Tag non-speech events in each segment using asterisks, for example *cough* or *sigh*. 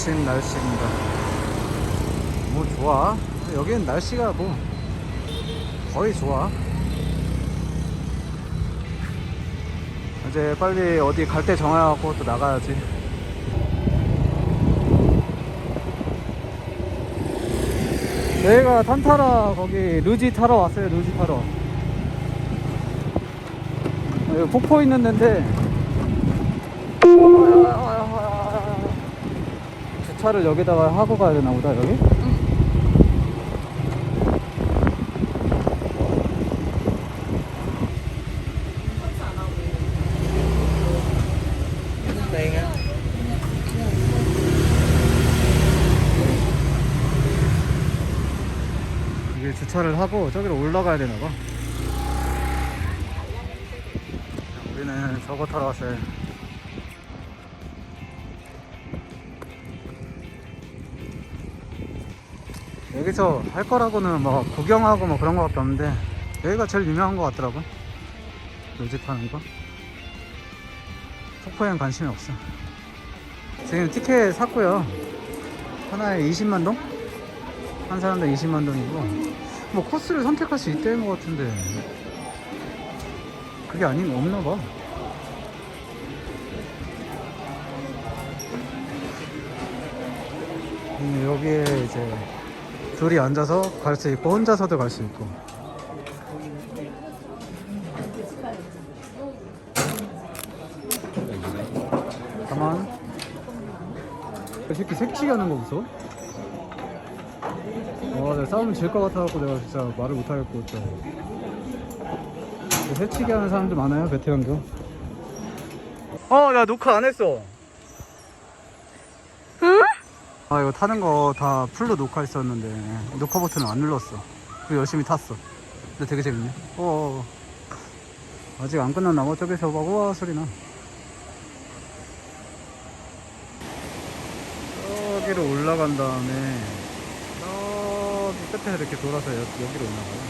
아침 날씨입니다. 뭐 좋아? 여기는 날씨가 뭐 거의 좋아. 이제 빨리 어디 갈 때 정해갖고 또 나가야지. 저희가 탄타라 거기 루지 타러 왔어요. 루지 타러. 여기 폭포 있는 데인데 주차를 여기다가 하고 가야 되나 보다 여기? 주차를 하고 저기로 올라가야 되나 봐. 우리는 저거 타러 왔어요. 여기서 할 거라고는 뭐 구경하고 뭐 그런 거밖에 없는데 여기가 제일 유명한 거 같더라고. 요집 하는 거. 폭포엔 관심이 없어. 지금 티켓 샀고요. 하나에 20만 동? 한 사람당 20만 동이고 뭐 코스를 선택할 수 있다는 것 같은데 그게 아닌 없나 봐. 음, 여기에 이제 둘이 앉아서 갈 수 있고 혼자서도 갈 수 있고. 가만. 이 새끼 색치기 하는 거 무서워? 와 내가 싸우면 질것 같아갖고 내가 진짜 말을 못하겠고 진짜. 새치기 하는 사람들 많아요 베테랑교 어나 녹화 안 했어 아 이거 타는 거 다 풀로 녹화했었는데 녹화 버튼을 안 눌렀어. 그리고 열심히 탔어. 근데 되게 재밌네. 어 아직 안 끝났나 봐. 저기서 막 우와 소리나. 저기로 올라간 다음에 저기 끝에서 이렇게 돌아서 여, 여기로 올라가요.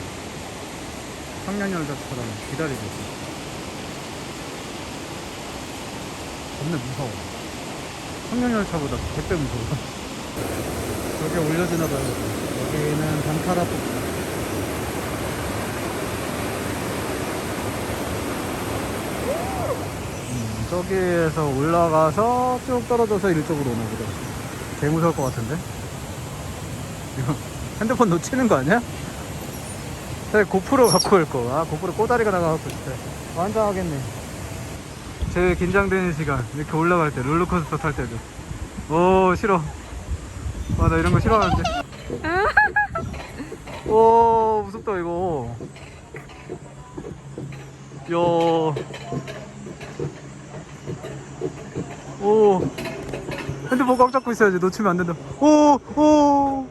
청년열차처럼 기다리고 있어. 겁나 무서워. 청년열차보다 100배 무서워 여기 올려주나 봐요. 여기는 단타라 폭포. 음, 저기에서 올라가서 쭉 떨어져서 이쪽으로 오나 보다. 개 무서울 것 같은데? 이거 *laughs* 핸드폰 놓치는 거 아니야? 제 고프로 갖고 올 거. 아, 고프로 꼬다리가 나가갖고 진짜. 완장하겠네. 제일 긴장되는 시간. 이렇게 올라갈 때, 롤러코스터 탈 때도. 오, 싫어. 아, 나 이런 거 싫어하는데. 오, 무섭다, 이거. 야. 오. 핸드폰 꽉 잡고 있어야지. 놓치면 안 된다. 오, 오.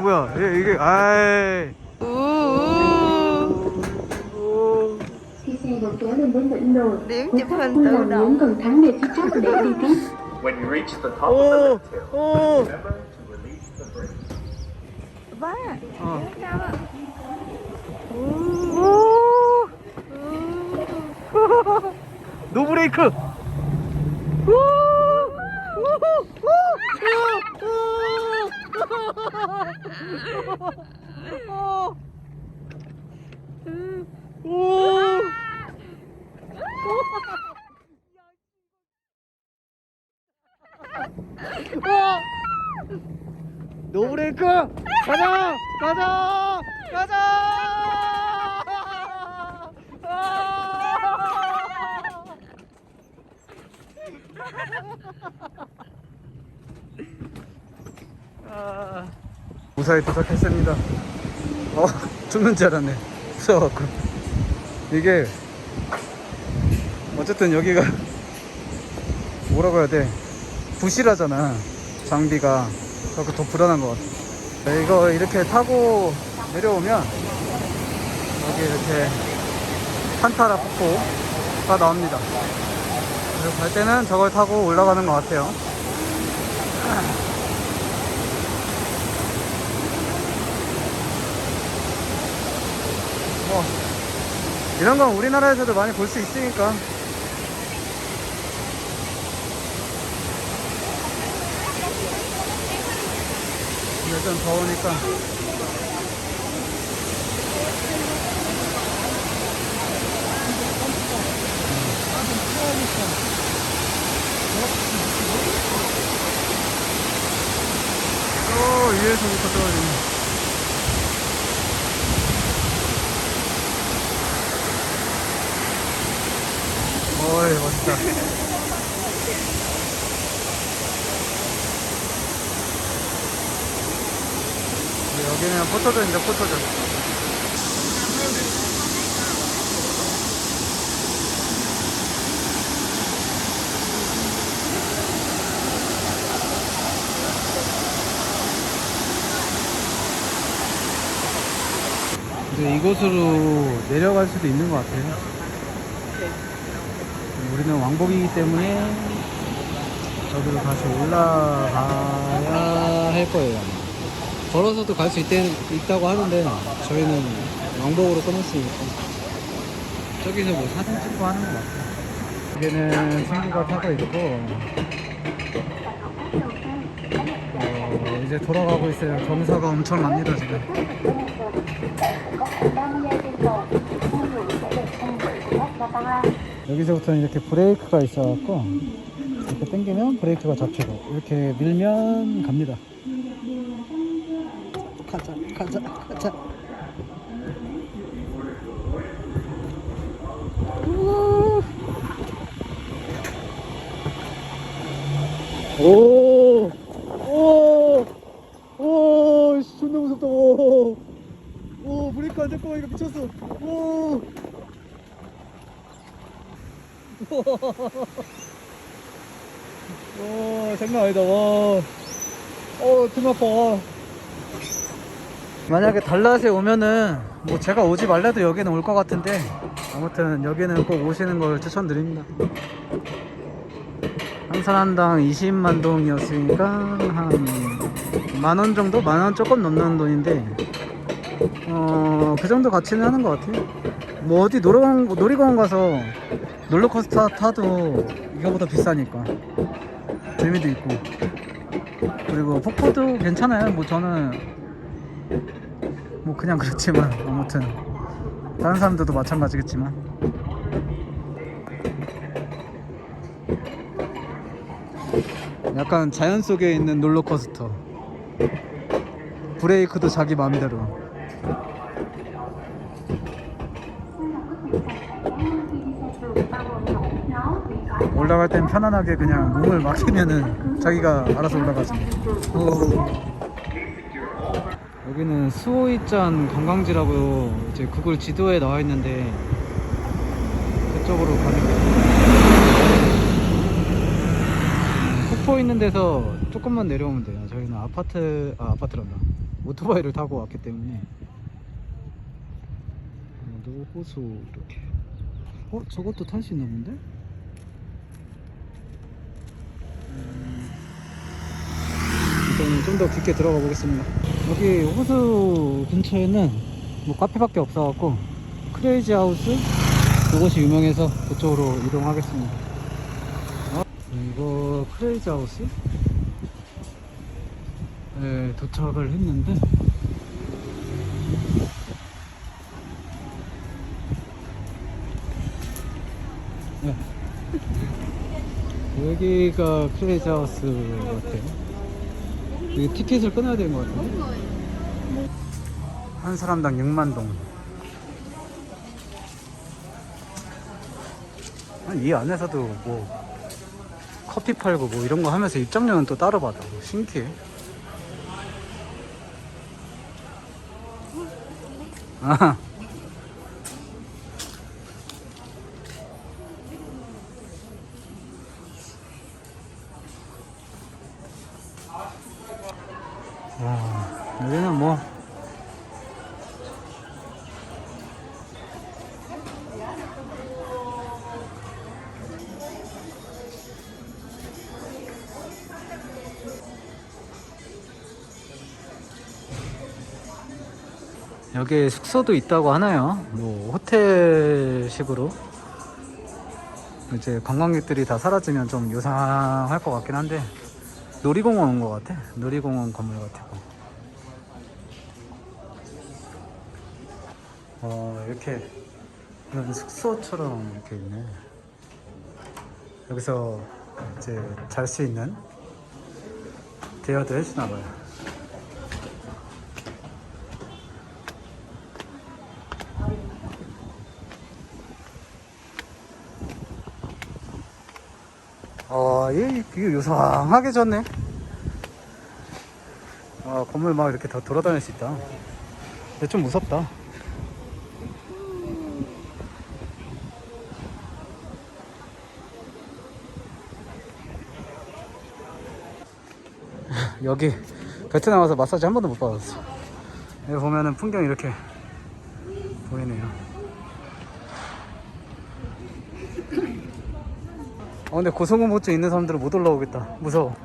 뭐야, 얘, 이게, 아이. 오. Khi xe được kéo lên đến đỉnh đồi, Điểm quý chụp khách hình vui tự lòng động. nhấn cần thắng để phía trước để đi tiếp. When you reach the top of the 오, lift hill, 오. remember to release the brake. ba 어. cao ạ 오. 노브레이크. 노브레이크 가자! 가자! 가자! 아! 아. 무사히 도착했습니다. 어 죽는 줄 알았네. 무서워갖고. 이게 어쨌든 여기가 뭐라고 해야 돼 부실하잖아 장비가 그래서 더 불안한 것 같아 네, 이거 이렇게 타고 내려오면 여기 이렇게 알칸타라 폭포가 나옵니다. 그래서 갈 때는 저걸 타고 올라가는 것 같아요. 뭐 이런 건 우리나라에서도 많이 볼 수 있으니까 좀 더우니까. 또 위에서부터 떨어지네. 어이 멋있다 여기는 포토존인데 포토존 이제 이곳으로 내려갈 수도 있는 것 같아요 우리는 왕복이기 때문에 저기로 다시 올라가야 할 거예요. 걸어서도 갈 수 있다고 하는데 저희는 왕복으로 끊었으니까 저기서 뭐 사진 찍고 하는 것 같아요. 여기는 친구가 타고 있고 어, 이제 돌아가고 있어요. 경사가 엄청납니다 지금. 여기서부터는 이렇게 브레이크가 있어갖고 이렇게 당기면 브레이크가 잡히고 이렇게 밀면 갑니다. 가자, 가자, 가자. 우. 오, 오, 존나 무섭다. 오, 오, 브레이크 안 잡고 가니까 미쳤어. 오. 와 장난 아니다 와 어, 등 아파 만약에 달랏에 오면은 뭐 제가 오지 말래도 여기는 올 것 같은데 아무튼 여기는 꼭 오시는 걸 추천드립니다. 한 사람당 20만 동이었으니까 한 만 원 정도? 만 원 조금 넘는 돈인데 어, 그 정도 가치는 하는 것 같아요. 뭐 어디 놀이공원, 놀이공원 가서 롤러코스터 타도 이거보다 비싸니까. 재미도 있고. 그리고 폭포도 괜찮아요. 뭐 저는 뭐 그냥 그렇지만 아무튼. 다른 사람들도 마찬가지겠지만. 약간 자연 속에 있는 롤러코스터. 브레이크도 자기 마음대로. 올라갈 땐 편안하게 그냥 몸을 맡기면은 자기가 알아서 올라가지. 어. 여기는 수오이짠 관광지라고 이제 구글 지도에 나와 있는데 그쪽으로 가는 거예요. 폭포 있는 데서 조금만 내려오면 돼요. 저희는 아파트, 아, 아파트란다. 오토바이를 타고 왔기 때문에. 어, 노호수 이렇게. 어? 저것도 탈 수 있나 본데? 일단은 좀 더 깊게 들어가 보겠습니다. 여기 호수 근처에는 뭐 카페밖에 없어갖고 크레이지 하우스 그곳이 유명해서 그쪽으로 이동하겠습니다. 어? 이거 크레이지 하우스? 네, 도착을 했는데 네. 여기가 크레이지 하우스 같아요. 이 티켓을 끊어야 되는 것 같은데? 한 사람당 6만 동. 이 안에서도 뭐 커피 팔고 뭐 이런 거 하면서 입장료는 또 따로 받아. 신기해. 아. 여기에 숙소도 있다고 하나요? 뭐 호텔식으로 이제 관광객들이 다 사라지면 좀 요상할 것 같긴 한데 놀이공원 온 것 같아. 놀이공원 건물 같고. 어 이렇게 이런 숙소처럼 이렇게 있네. 여기서 이제 잘 수 있는 대여도 해주나 봐요. 아, 얘, 이게 요상하게 졌네. 아, 건물 막 이렇게 다 돌아다닐 수 있다. 근데 좀 무섭다. *laughs* 여기 베트남 와서 마사지 한 번도 못 받았어. 여기 보면은 풍경 이렇게 보이네요. 어, 근데 고소공포증 있는 사람들은 못 올라오겠다. 무서워.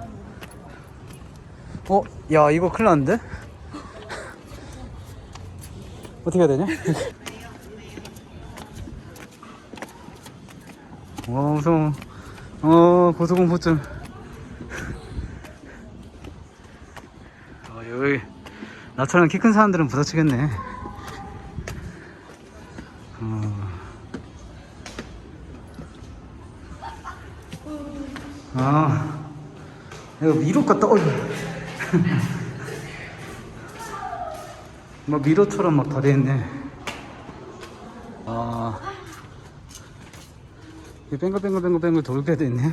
어, 야, 이거 큰일 났는데? *laughs* 어떻게 해야 되냐? *laughs* 어, 무서워. 어, 고소공포증. *laughs* 어, 여기, 나처럼 키 큰 사람들은 부딪히겠네. 아, 이거 미로 같다. 어이. 막 미로처럼 막 다 돼 있네. 아, 이 뱅글뱅글뱅글뱅글 돌게 돼 있네.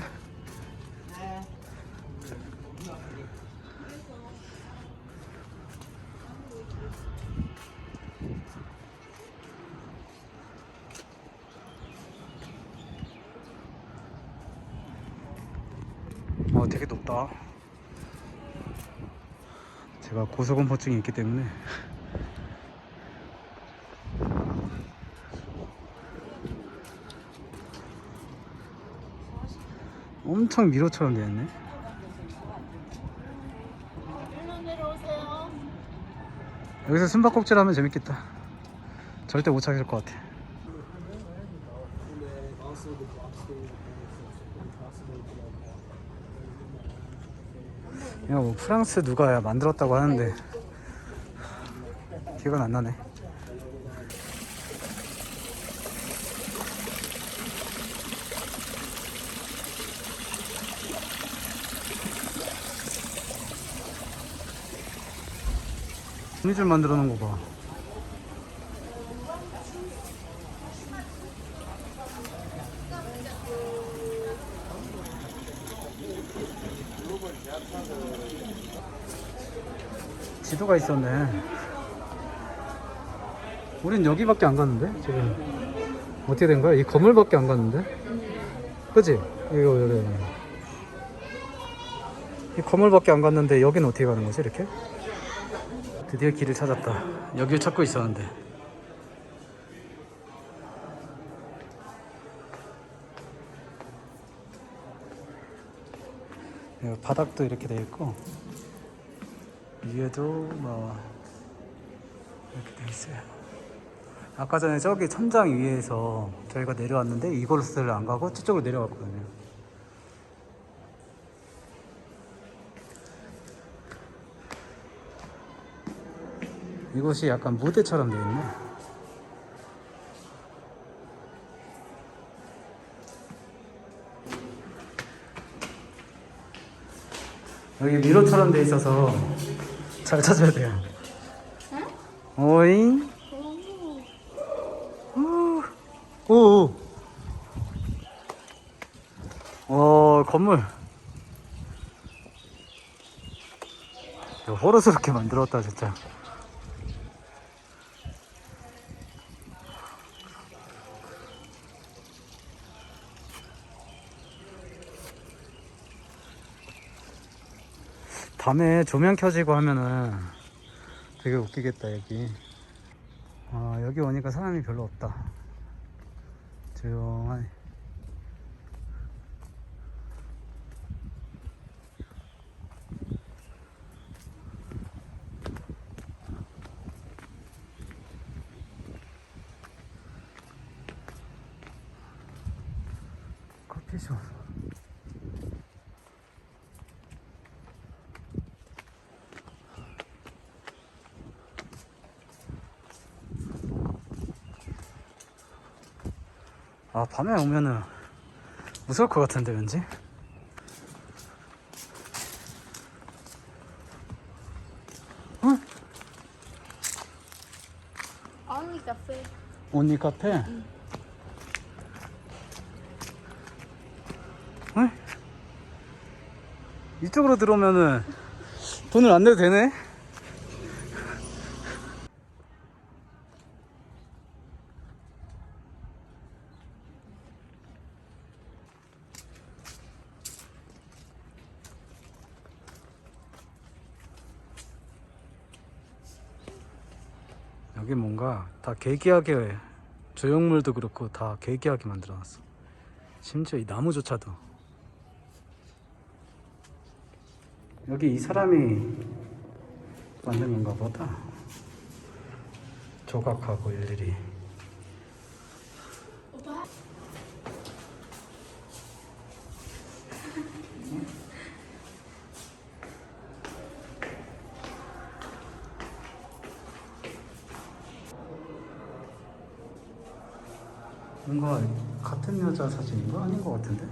어, 되게 높다. 제가 고소공포증이 있기 때문에 엄청 미로처럼 되었네. 여기서 숨바꼭질 하면 재밌겠다. 절대 못 찾을 것 같아. 야, 뭐 프랑스 누가 만들었다고 하는데 기억은 안 나네. 거미줄 만들어 놓은 거 봐. 지도가 있었네. 우린 여기밖에 안 갔는데 지금 어떻게 된 거야? 이 건물밖에 안 갔는데, 그지? 이거 여기 이 건물밖에 안 갔는데 여기는 어떻게 가는 거지? 이렇게? 드디어 길을 찾았다. 여길 찾고 있었는데. 바닥도 이렇게 돼 있고 위에도 뭐 이렇게 돼 있어요. 아까 전에 저기 천장 위에서 저희가 내려왔는데 이곳을 안 가고 저쪽으로 내려갔거든요. 이곳이 약간 무대처럼 되어 있네. 여기 미로처럼 돼 있어서 잘 찾아야 돼요. 오잉. 오. 오. 어 건물. 호러스럽게 만들었다 진짜. 밤에 조명 켜지고 하면은 되게 웃기겠다 여기. 아 여기 오니까 사람이 별로 없다. 조용하네 밤에 오면은 무서울 것 같은데 왠지 언니 카페. 온니 카페? 응? 이쪽으로 들어오면은 돈을 안 내도 되네? 여기 계기하게 조형물도 그렇고 다 계기하게 만들어놨어. 심지어 이 나무조차도. 여기 이 사람이 만든 건가 보다. 조각하고 일일이. 같은 여자 사진인가? 아닌 것 같은데?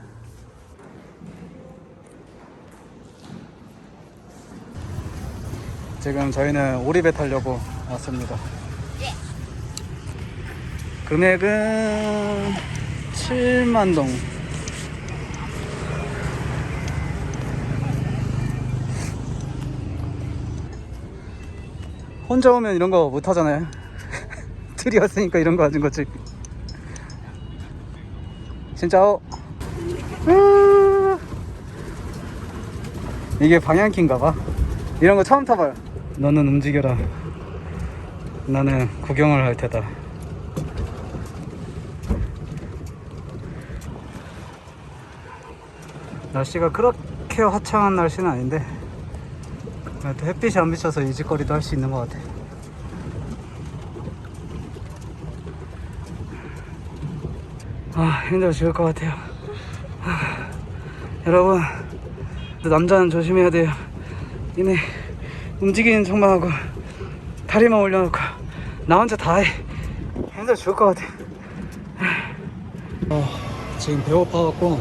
지금 저희는 오리배 타려고 왔습니다. 금액은 7만 동. 혼자 오면 이런 거 못 하잖아요. *laughs* 둘이 왔으니까 이런 거 하는 거지. 진짜 어. 음. 이게 방향키인가 봐. 이런 거 처음 타봐요. 너는 움직여라. 나는 구경을 할 테다. 날씨가 그렇게 화창한 날씨는 아닌데 햇빛이 안 비쳐서 이직거리도 할 수 있는 것 같아 아 힘들어 죽을 것 같아요. 아, 여러분 남자는 조심해야 돼요. 이네 움직이는 척만 하고 다리만 올려놓고 나 혼자 다해. 힘들어 죽을 것 같아 어, 지금 배고파갖고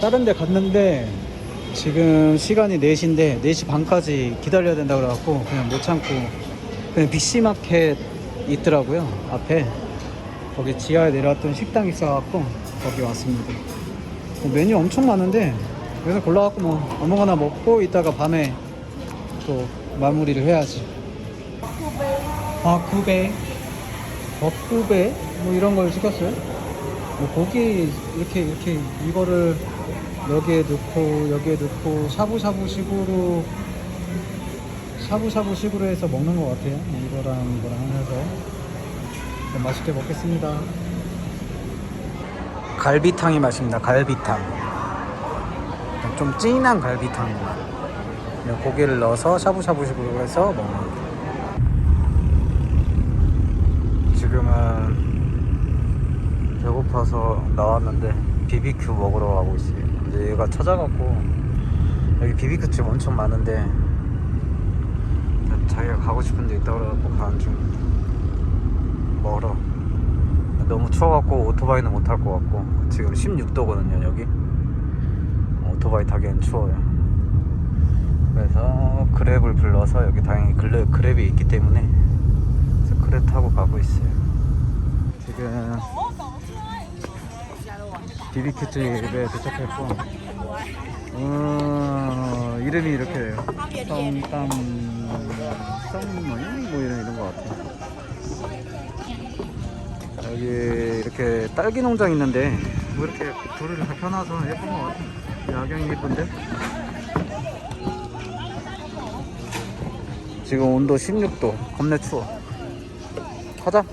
다른 데 갔는데 지금 시간이 4시인데 4시 반까지 기다려야 된다 그래갖고 그냥 못 참고 그냥 BC마켓 있더라고요 앞에 거기 지하에 내려왔던 식당 있어갖고 거기 왔습니다. 뭐 메뉴 엄청 많은데 여기서 골라갖고 뭐 아무거나 먹고 이따가 밤에 또 마무리를 해야지. 버쿠베, 버쿠베 뭐 이런 걸 시켰어요. 뭐 고기 이렇게 이렇게 이거를 여기에 넣고 여기에 넣고 샤브샤브 식으로 샤브샤브 식으로 해서 먹는 것 같아요. 이거랑 이거랑 해서. 네, 맛있게 먹겠습니다. 갈비탕이 맛입니다. 갈비탕. 좀 진한 갈비탕. 그냥 고기를 넣어서 샤브샤브식으로 해서 먹는. 지금은 배고파서 나왔는데 BBQ 먹으러 가고 있어요. 근데 얘가 찾아갖고 여기 BBQ 집 엄청 많은데 자기가 가고 싶은 데 있다고 그래갖고 가는 중. 멀어. 너무 추워갖고 오토바이는 못 탈 것 같고. 지금 16도거든요 여기. 오토바이 타기엔 추워요. 그래서 그랩을 불러서 여기 다행히 그랩, 그랩이 있기 때문에 그래서 그랩 타고 가고 있어요. 지금 BBQ 집에 도착했고. 어, 이름이 이렇게 돼요. 썸땀 썸머니 뭐 이런 것 같아요 여기 이렇게 딸기 농장 있는데 뭐 이렇게 불을 다 켜놔서 예쁜 것 같아. 야경이 예쁜데? 지금 온도 16도 겁내 추워. 가자.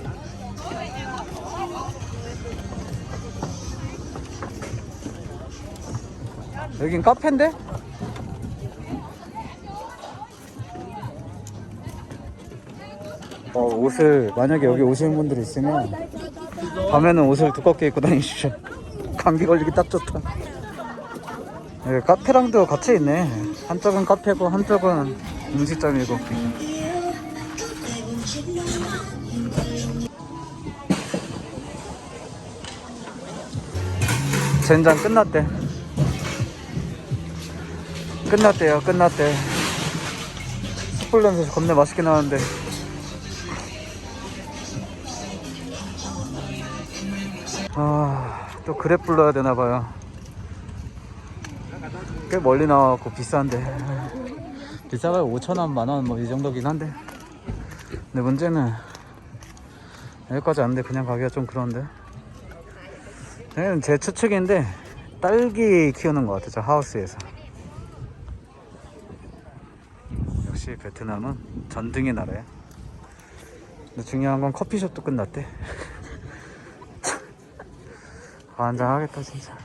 여긴 카페인데? 어, 옷을 만약에 여기 오시는 분들 있으면 밤에는 옷을 두껍게 입고 다니십시오. 감기 걸리기 딱 좋다. 여기 카페랑도 같이 있네. 한쪽은 카페고 한쪽은 음식점이고. 젠장 끝났대. 끝났대요. 끝났대. 숯불 냄새 겁나 맛있게 나는데. 그랩 불러야 되나 봐요. 꽤 멀리 나와갖고 비싼데. 비싸봐야 5천원, 만원 뭐 이 정도긴 한데. 근데 문제는 여기까지 왔는데 그냥 가기가 좀 그런데. 제 추측인데 딸기 키우는 것 같아, 저 하우스에서. 역시 베트남은 전등의 나라야. 근데 중요한 건 커피숍도 끝났대. *laughs* 환장하겠다 진짜.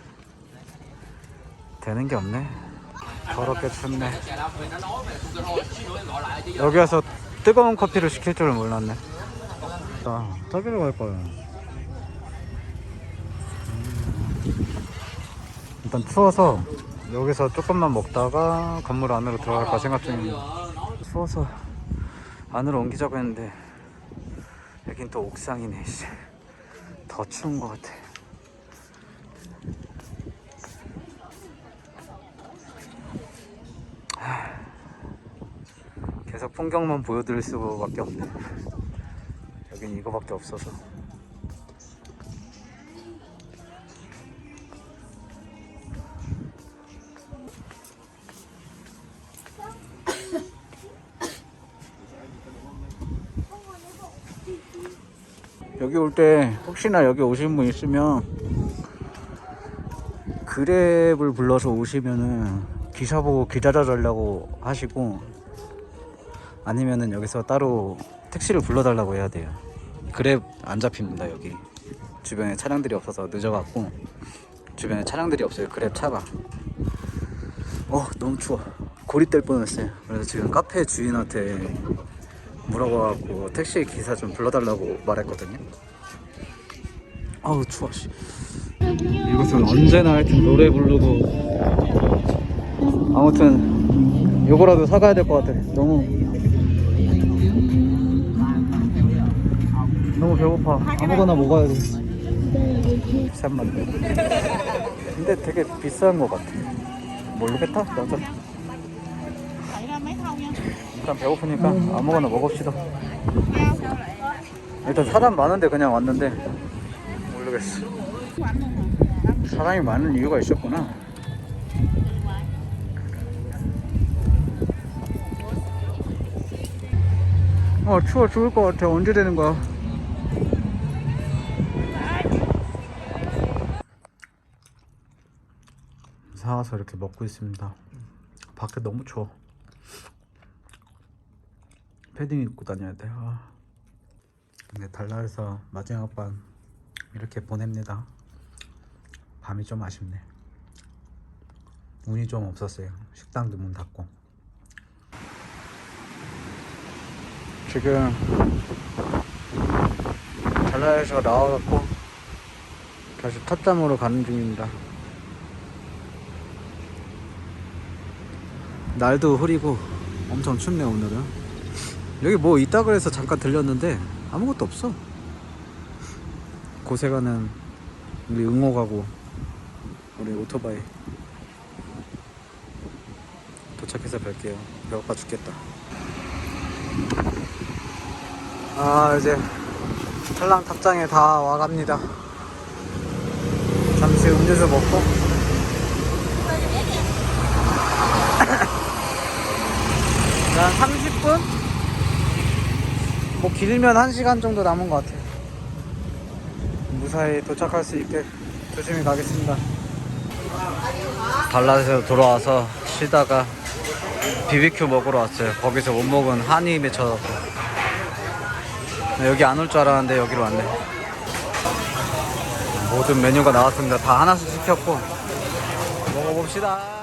되는 게 없네. 더럽게 춥네. 여기 와서 뜨거운 커피를 시킬 줄은 몰랐네. 나 저기로 갈 거야 음. 일단 추워서 여기서 조금만 먹다가 건물 안으로 들어갈까 생각 중입니다. 추워서 안으로 옮기자고 했는데 여긴 또 옥상이네 씨. 더 추운 것 같아 계속 풍경만 보여드릴 수밖에 없네. 여긴 이거밖에 없어서. 여기 올 때 혹시나 여기 오신 분 있으면 그랩을 불러서 오시면은 기사 보고 기다려 달라고 하시고 아니면은 여기서 따로 택시를 불러달라고 해야 돼요. 그랩 안 잡힙니다 여기. 주변에 차량들이 없어서 늦어갖고 주변에 차량들이 없어요. 그랩 차가. 어 너무 추워. 고리 뗄 뻔했어요. 그래서 지금 카페 주인한테 물어봐갖고 택시 기사 좀 불러달라고 말했거든요. 아우 추워 씨. 이곳은 언제나 하여튼 노래 부르고 아무튼 요거라도 사가야 될 것 같아. 너무 너무 배고파. 아무거나 먹어야 돼. 비싼 맛데 근데 되게 비싼 것 같아. 모르겠다. 어차피. 일단 배고프니까 아무거나 먹읍시다. 일단 사람 많은데 그냥 왔는데 모르겠어. 사람이 많은 이유가 있었구나. 어 추워 죽을 것 같아. 언제 되는 거야? 사와서 이렇게 먹고 있습니다. 밖에 너무 추워. 패딩 입고 다녀야 돼. 아. 근데 달라해서 마지막 밤 이렇게 보냅니다. 밤이 좀 아쉽네. 운이 좀 없었어요. 식당도 문 닫고. 지금 달라에서 나와갖고 다시 탑잠으로 가는 중입니다. 날도 흐리고 엄청 춥네 오늘은. 여기 뭐 있다 그래서 잠깐 들렸는데 아무것도 없어. 곳에 가는 우리 응호 가고 우리 오토바이 도착해서 뵐게요. 배고파 죽겠다. 아 이제 탈랑 탑장에 다 와갑니다. 잠시 음료수 먹고 한 30분? 뭐 길면 1시간 정도 남은 것 같아요. 무사히 도착할 수 있게 조심히 가겠습니다. 달라에서 돌아와서 쉬다가 BBQ 먹으러 왔어요. 거기서 못 먹은 한이 맺혀갖고 여기 안 올 줄 알았는데 여기로 왔네. 모든 메뉴가 나왔습니다. 다 하나씩 시켰고 먹어봅시다.